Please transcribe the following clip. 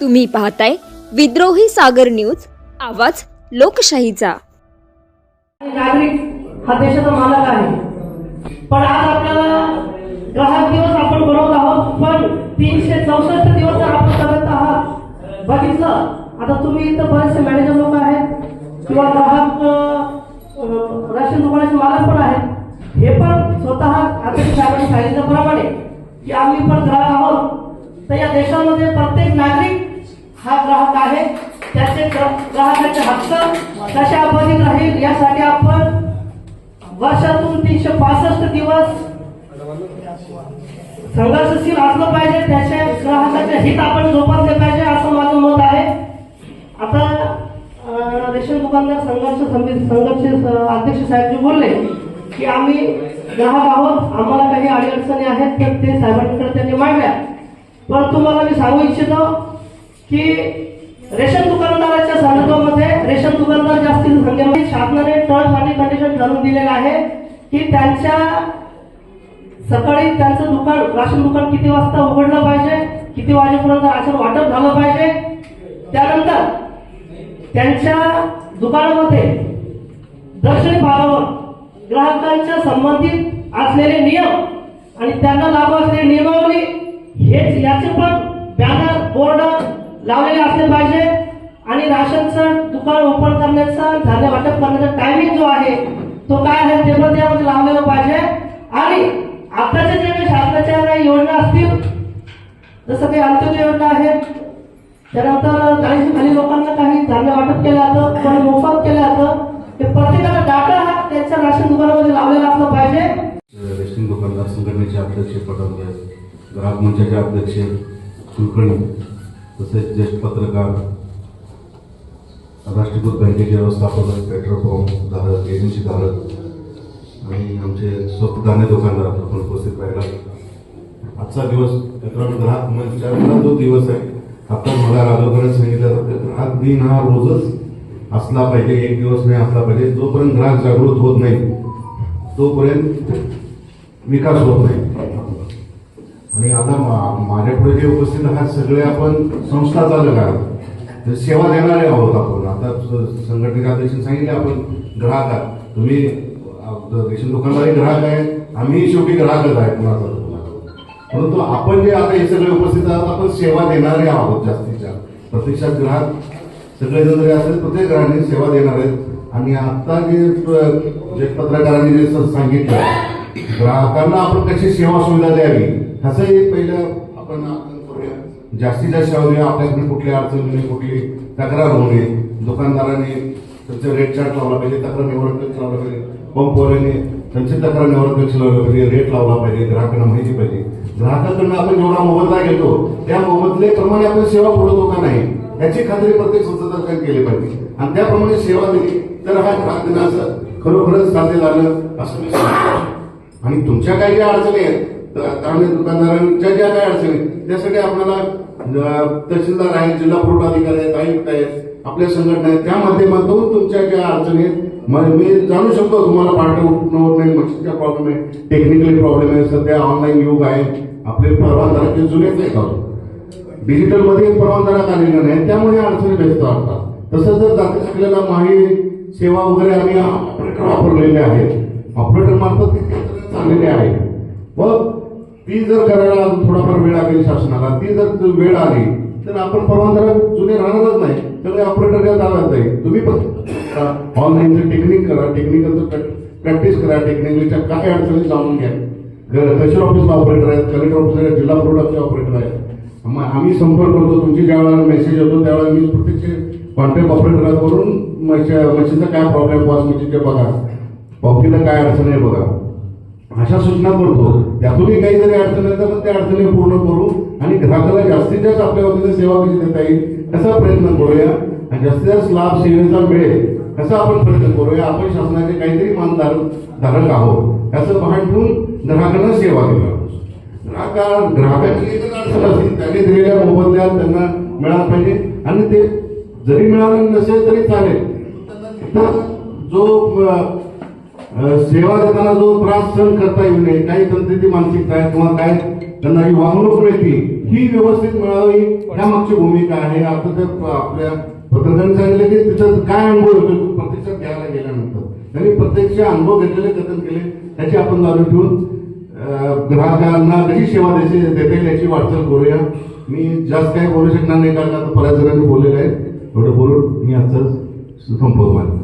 तुम्ही पाहताय विद्रोही सागर न्यूज आवाज लोकशाहीचा. नागरिक हा देशाचा मालक आहे. पण आज आपल्याला ग्राहक दिवस आपण बनवत आहोत पण तीनशे चौसष्ट दिवस आपण करत आहात बघितलं आता तुम्ही इथं बरेचसे मॅनेजर लोक आहेत किंवा ग्राहक राशन दुकानाचे मालक पण आहेत. हे पण स्वतः अध्यक्ष साहेबांनी सांगितल्याप्रमाणे की आम्ही पण ग्राहक आहोत. तर या देशामध्ये प्रत्येक नागरिक हा ग्राहक आहे. त्याचे ग्राहकाचे हक्क कशा अबाधित राहील यासाठी आपण वर्षातून तीनशे पासष्ट दिवस संघर्षशील असलं पाहिजे. त्याच्या ग्राहकाचे हित आपण जोपासले पाहिजे असं माझं मत आहे. आता रेशन दुकानदार संघर्ष समिती संघर्ष अध्यक्ष साहेबजी बोलले की आम्ही ग्राहक आहोत. आम्हाला काही अडीअडचणी आहेत तर ते साहेबांकडे त्यांनी मांडल्या. पण तुम्हाला मी सांगू इच्छितो की रेशन दुकानदाराच्या संदर्भामध्ये रेशन दुकानदार जास्तीत संख्येमध्ये शासनाने टर्म्स आणि कंडिशन ठरवून दिलेलं आहे की त्यांच्या सकाळी त्यांचं दुकान राशन दुकान किती वाजता उघडलं पाहिजे किती वाजेपर्यंत राशन वाटप झालं पाहिजे? त्यानंतर त्यांच्या दुकानामध्ये दक्षिण भागावर ग्राहकांच्या संबंधित असलेले नियम आणि त्यांना लागू असलेली नियमावली हेच याचे पण बॅनर बोर्ड लावलेले असले पाहिजे. आणि राशनचं दुकान ओपन करण्याचा धान्य वाटप करण्याचा टायमिंग जो आहे तो काय आहे ते पण त्यामध्ये लावलेलं पाहिजे. आणि आताच्या जे काही शासनाच्या काही योजना असतील जसं काही अंत्योदय योजना आहेत त्यानंतर चाळीस खाली लोकांना काही धान्य वाटप केलं जातं कोणी मोफत केलं जातं ते प्रत्येकाचा डाटा हा त्यांच्या राशन दुकानामध्ये लावलेला असला पाहिजे. रेशन दुकानदार संघटनेचे अध्यक्ष पटवले ग्राहक मंचाचे अध्यक्ष कुलकर्णी तसेच ज्येष्ठ पत्रकार राष्ट्रीयकृत बँकेचे व्यवस्थापक पेट्रोल पंप धारक एजन्सी धारक आणि आमचे स्वस्त धान्य दुकानदार आपण उपस्थित राहिला. आजचा दिवस मित्रांनो ग्राहक मंचाचा जो दिवस आहे आता मला राजवताना सांगितलं जातं ग्राहक दिन हा रोजच असला पाहिजे एक दिवस नाही असला पाहिजे जोपर्यंत ग्राहक जागृत होत नाही तोपर्यंत विकास होत नाही. आणि आता मा- माझ्यापुढे जे उपस्थित आहात सगळे आपण संस्था चालक आहात. तर सेवा देणारे आहोत आपण. आता संघटनेच्या अध्यक्ष सांगितले आपण ग्राहक आहात. तुम्ही रेशन दुकानदारही ग्राहक आहे. आम्ही शेवटी ग्राहकच आहे कुणाचा तो परंतु आपण जे आता हे सगळे उपस्थित आहात आपण सेवा देणारे आहोत जास्तीच्या प्रत्यक्षात ग्राहक सगळेजण जरी असेल प्रत्येक ग्राहकांनी सेवा देणार आहेत. आणि आता जे जे पत्रकारांनी जे सांगितलं ग्राहकांना आपण कशी सेवा सुविधा द्यावी? ह्याचंही पहिलं आपण करूया. जास्तीत जास्त सेवा आपल्याकडे कुठली अडचण होणे कुठली तक्रार होऊ नये. दुकानदारांनी त्यांचं रेट चार्ट लावला पाहिजे तक्रार निवडणूक लावला पाहिजे पंपवाल्याने त्यांची तक्रार निवडणूक लावला पाहिजे रेट लावला पाहिजे ग्राहकांना माहिती पाहिजे. ग्राहकाकडनं आपण जेवढा मोबदला घेतो त्या मोबदलेप्रमाणे आपण सेवा पुरवतो का नाही याची खात्री प्रत्येक संस्थाधारकांनी केली पाहिजे. आणि त्याप्रमाणे सेवा दिली तर हा ग्राहक असं खरोखरच साध्य झालं असं मी सांगतो. आणि तुमच्या काही ज्या अडचणी आहेत तर त्यामुळे दुकानदारांच्या ज्या काही अडचणी आहेत, त्यासाठी आपल्याला तहसीलदार आहेत जिल्हा पुरवठा अधिकारी आहेत आयुक्त आहेत आपल्या संघटना आहेत त्या माध्यमातून तुमच्या ज्या अडचणी आहेत मी जाणू शकतो तुम्हाला पार्टी उठणं नाही मशीनचा प्रॉब्लेम आहे टेक्निकली प्रॉब्लेम आहे सध्या ऑनलाईन युग आहे आपले परवानदाराचे जुनेच नाही का डिजिटलमध्ये परवानदारात आलेलं नाही त्यामुळे अडचणी व्यस्त वाटतात तसंच जर जाती आपल्याला माही सेवा वगैरे आम्ही ऑपरेटर वापरलेले आहेत ऑपरेटर मार्फत ते चाललेले आहे मग ती जर करायला थोडाफार वेळ आली शासनाला ती जर वेळ आली तर आपण परवानदार जुने राहणारच नाही. त्यामुळे ऑपरेटर काय चालत नाही तुम्ही पण ऑनलाईनचं टेक्निक करा टेक्निकलचं प्रॅक्टिस करा टेक्निकलच्या काय अडचणी जाणून घ्या. तहसील ऑफिसला ऑपरेटर आहेत कलेक्टर ऑफिसर आहेत जिल्हा प्रोडक्टचे ऑपरेटर आहेत. मग आम्ही संपर्क करतो तुमची ज्या वेळेला मेसेज येतो त्यावेळेला मी प्रत्यक्ष कॉन्टॅक्ट ऑपरेटरकडून मशीनचा काय प्रॉब्लेम वॉश मशीनचे बघा. पावतीला काय अडचण आहे बघा. अशा सूचना करतो. त्यातूनही काहीतरी अडचण आहे तर मग त्या अडचणी पूर्ण करू आणि ग्राहकाला जास्तीत जास्त आपल्या वतीने सेवा कशी देता येईल याचा प्रयत्न करूया. आणि जास्तीत जास्त लाभ सेवेचा मिळेल असा आपण प्रयत्न करूया. आपण शासनाचे काहीतरी मानधार धारक आहोत. याचं भान ठेवून ग्राहकांना सेवा देऊया ग्राहका ग्राहकाची एकच अडचण असते त्यांनी दिलेल्या मोबदल्यात त्यांना मिळालं पाहिजे. आणि ते जरी मिळालं नसेल तरी चालेल. जो सेवा देताना जो त्रास सहन करता येऊ नये काही तंत्रीची मानसिकता आहे किंवा काय त्यांना ही वागणूक मिळते ही व्यवस्थित मिळावी ह्या मागची भूमिका आहे. आता ते आपल्या पत्रकारांनी सांगितलं की तिथं काय अनुभव येतो प्रत्यक्षात घ्यायला गेल्यानंतर. त्यांनी प्रत्यक्ष अनुभव घेतलेले कथन केले त्याची आपण जाणून ठेवून ग्राहकांना कशी सेवा द्यायची देता येईल याची वाटचाल करूया. मी जास्त काही बोलू शकणार नाही कारण आता बऱ्याच जणांनी बोललेलं आहे थोडं बोलून मी आजचं संपवतो. माझं